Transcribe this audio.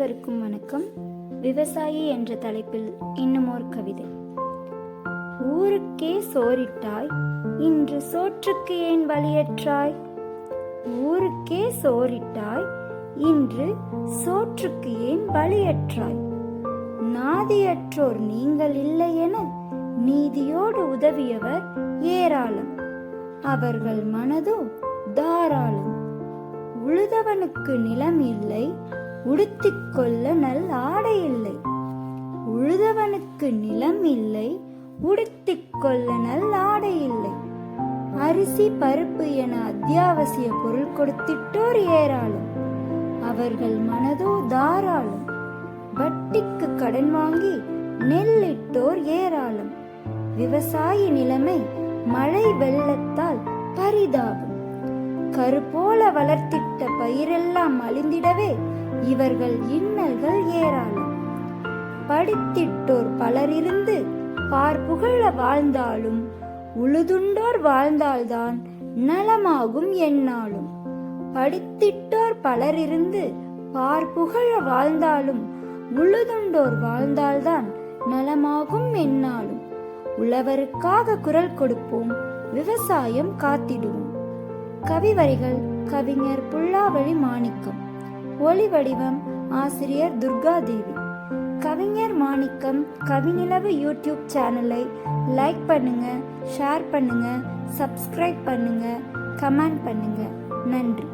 அனைவருக்கும் வணக்கம். விவசாயி என்ற தலைப்பில் இன்னும் ஒரு கவிதை. ஊருக்கே சோறிட்டாய் இன்று சோற்றுக்கு ஏன் வழியற்றாய் ஊருக்கே சோறிட்டாய் இன்று சோற்றுக்கு ஏன் வழியற்றாய் நாதியற்றோர் நீங்கள் இல்லை என நீதியோடு உதவியவர் ஏராளம். அவர்கள் மனதோ தாராளம். உழுதவனுக்கு நிலம் இல்லை உடுத்திக்கொள்ள நல் ஆடை இல்லை உழுதவனுக்கு நிலம் இல்லை உடுத்திக் கொள்ள நல் ஆடை இல்லை அரிசி பருப்பு என அத்தியாவசிய பொருள் கொடுத்திட்டோர் ஏராளம். அவர்கள் மனதோ தாராளம். வட்டிக்கு கடன் வாங்கி நெல்லிட்டோர் ஏராளம். விவசாய நிலைமை மழை வெள்ளத்தால் பரிதாபம். கருப்போல வளர்த்திட்ட பயிரெல்லாம் அழிந்திடவே இவர்கள் இன்னல்கள் ஏராளம். படித்திட்டோர் பலரிருந்து பார்ப்புகழ வாழ்ந்தாலும் உழுதுண்டோர் வாழ்ந்தால்தான் நலமாகும் எந்நாளும். படித்திட்டோர் பலரிருந்து பார்ப்புகழ வாழ்ந்தாலும் உழுதுண்டோர் வாழ்ந்தால்தான் நலமாகும் என்னாலும் உழவருக்காக குரல் கொடுப்போம் விவசாயம் காத்திடுவோம். கவிவரிகள் கவிஞர் புல்லாவழி மாணிக்கம். ஒளி வடிவம் ஆசிரியர் துர்காதேவி. கவிஞர் மாணிக்கம் கவிநிலவு யூடியூப் சேனலை லைக் பண்ணுங்க ஷேர் பண்ணுங்க சப்ஸ்கிரைப் பண்ணுங்க கமெண்ட் பண்ணுங்க. நன்றி.